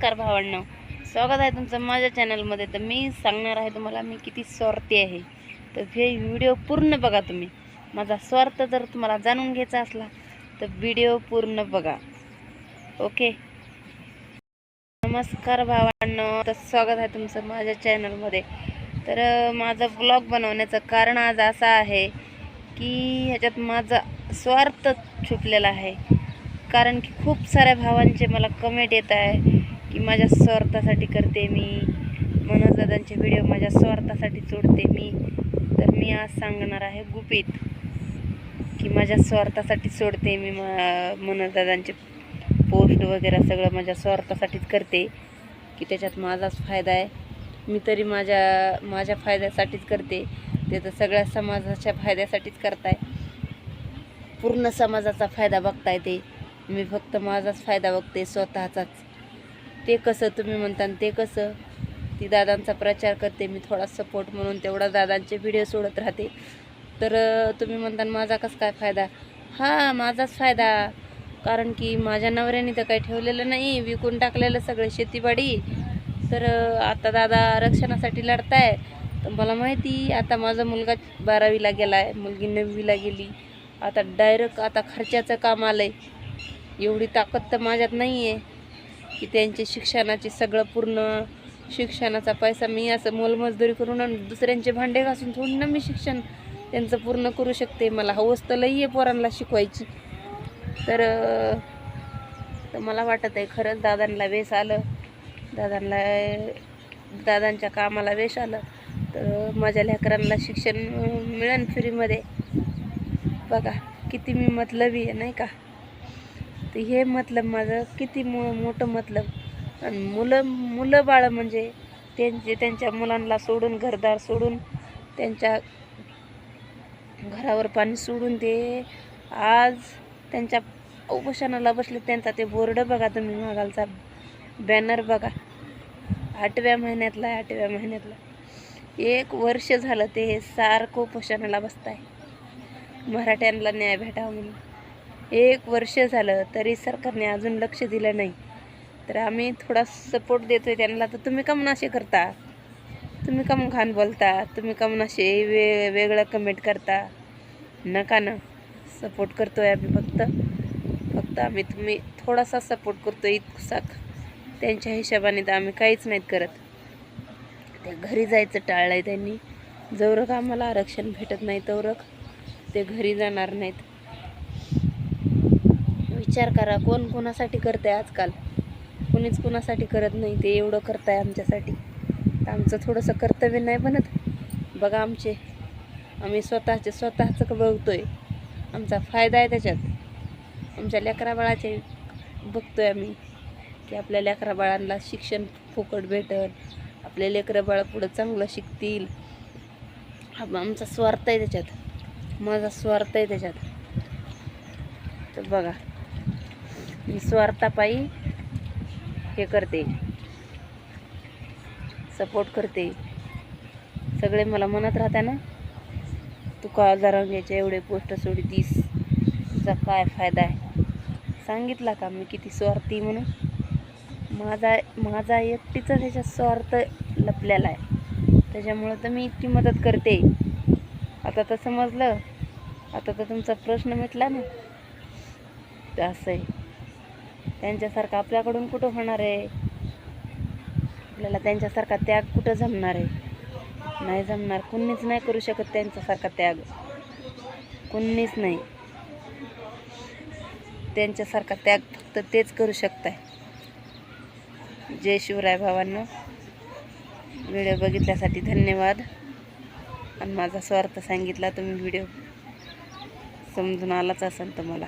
नमस्कार भावांनो. स्वागत आहे तुमचं माझ्या चॅनलमध्ये तर मी सांगणार आहे तुम्हाला मी किती स्वार्थी आहे. तर हे व्हिडिओ पूर्ण बघा तुम्ही. माझा स्वार्थ जर तुम्हाला जाणून घ्यायचा असला तर व्हिडिओ पूर्ण बघा. ओके? नमस्कार भावांनो. तर स्वागत आहे तुमचं माझ्या चॅनलमध्ये तर माझा ब्लॉग बनवण्याचं कारण आज असं आहे की ह्याच्यात माझा स्वार्थ छुपलेला आहे. कारण की खूप साऱ्या भावांचे मला कमेंट येत आहे. की माझ्या स्वार्थासाठी करते मी. मनोज दादांचे व्हिडिओ माझ्या स्वार्थासाठी सोडते मी. तर मी आज सांगणार आहे गुपित की माझ्या स्वार्थासाठी सोडते मी म- मनोज दादांचे पोस्ट वगैरे सगळं माझ्या स्वार्थासाठीच करते की त्याच्यात माझाच फायदा आहे. मी तरी माझ्या माझ्या फायद्यासाठीच करते. ते तर सगळ्या समाजाच्या फायद्यासाठीच करताय. पूर्ण समाजाचा फायदा बघताय ते. मी फक्त माझाच फायदा बघते स्वतःचाच. ते कसं तुम्ही म्हणता ते कसं? ती दादांचा प्रचार करते मी थोडा सपोर्ट म्हणून तेवढा दादांचे व्हिडिओ सोडत राहते. तर तुम्ही म्हणता माझा कसं काय फायदा? हा माझाच फायदा. कारण की माझ्या नवऱ्याने तर काही ठेवलेलं नाही विकून टाकलेलं सगळं शेतीबाडी. तर आता दादा आरक्षणासाठी लढताय. तर मला माहिती आता माझा मुलगा बारावीला गेला आहे मुलगी नववीला गेली. आता डायरेक्ट आता खर्चाचं काम आलं आहे एवढी ताकद तर माझ्यात नाही आहे की त्यांचे शिक्षणाचे सगळं पूर्ण शिक्षणाचा पैसा मी असं मोलमजदुरी करून आणि दुसऱ्यांचे भांडे घासून थोडं ना मी शिक्षण त्यांचं पूर्ण करू शकते. मला हवस तर लई आहे पोरांना शिकवायची. तर तर मला वाटत आहे खरंच दादांना वेस आलं. दादांना दादांच्या कामाला वेश आलं. तर माझ्या लेकरांना शिक्षण मिळेल फ्रीमध्ये बघा किती मी मतलबी आहे नाही का? तर हे मतलब माझं किती मो मोठं मतलब. आणि मुलं मुलं बाळं म्हणजे त्यांचे त्यांच्या मुलांना सोडून घरदार सोडून त्यांच्या घरावर पाणी सोडून ते आज त्यांच्या उपोषणाला बसले. त्यांचा ते बोर्ड बघा तुम्ही मागालचा बॅनर बघा. आठव्या महिन्यातला आहे, आठव्या महिन्यातला. एक वर्ष झालं ते हे सारखं उपोषणाला बसताय. मराठ्यांना न्याय भेटावा म्हणून. एक वर्ष झालं तरी सरकारने अजून लक्ष दिलं नाही. तर आम्ही थोडा सपोर्ट देतोय त्यांना. तर तुम्ही कम असे करता. तुम्ही कम घाण बोलता. तुम्ही कम असे वे वेगळं कमेंट करता. नका ना. सपोर्ट करतोय आम्ही फक्त. फक्त आम्ही तुम्ही थोडासा सपोर्ट करतो इतकसा. त्यांच्या हिशोबाने तर आम्ही काहीच नाहीत करत. ते घरी जायचं टाळलं आहे त्यांनी. जवरक आम्हाला आरक्षण भेटत नाही तवरक ते घरी जाणार नाहीत. विचार करा कोण कोणासाठी करते आजकाल? कोणीच कोणासाठी करत नाही ते एवढं करताय आमच्यासाठी. तर आमचं थोडंसं कर्तव्य नाही बनत. बघा आमचे. आम्ही स्वतःचे स्वतःचं बघतोय. आमचा फायदा आहे त्याच्यात. आमच्या लेकराबाळाचे बघतो बघतोय आम्ही की आपल्या लेकराबाळांना शिक्षण फुकट भेटल आपले लेकरं पुढं चांगलं शिकतील. आमचा स्वार्थ आहे त्याच्यात. माझा स्वार्थ आहे त्याच्यात. तर बघा. मी स्वार्थापायी हे करते. सपोर्ट करते. सगळे मला म्हणत राहता ना तू का जरांग्याचे एवढे पोस्ट सोडतीस. तुझा काय फायदा आहे? सांगितला का मी किती स्वार्थी म्हणून? माझा माझा एकटीचा त्याच्यात स्वार्थ लपलेला आहे. त्याच्यामुळं तर मी इतकी मदत करते. आता तर समजलं. आता तर तुमचा प्रश्न मिटला ना. असं आहे. त्यांच्यासारखं आपल्याकडून कुठं होणार आहे? आपल्याला त्यांच्यासारखा त्याग कुठं जमणार आहे? नाही जमणार. कुणीच नाही करू शकत त्यांच्यासारखा त्याग. कुणीच नाही. त्यांच्यासारखा त्याग फक्त तेच करू शकताय. जय शिवराय भावांनो. व्हिडिओ बघितल्यासाठी धन्यवाद. आणि माझा स्वार्थ सांगितला तुम्ही व्हिडिओ समजून आलाच असेल तुम्हाला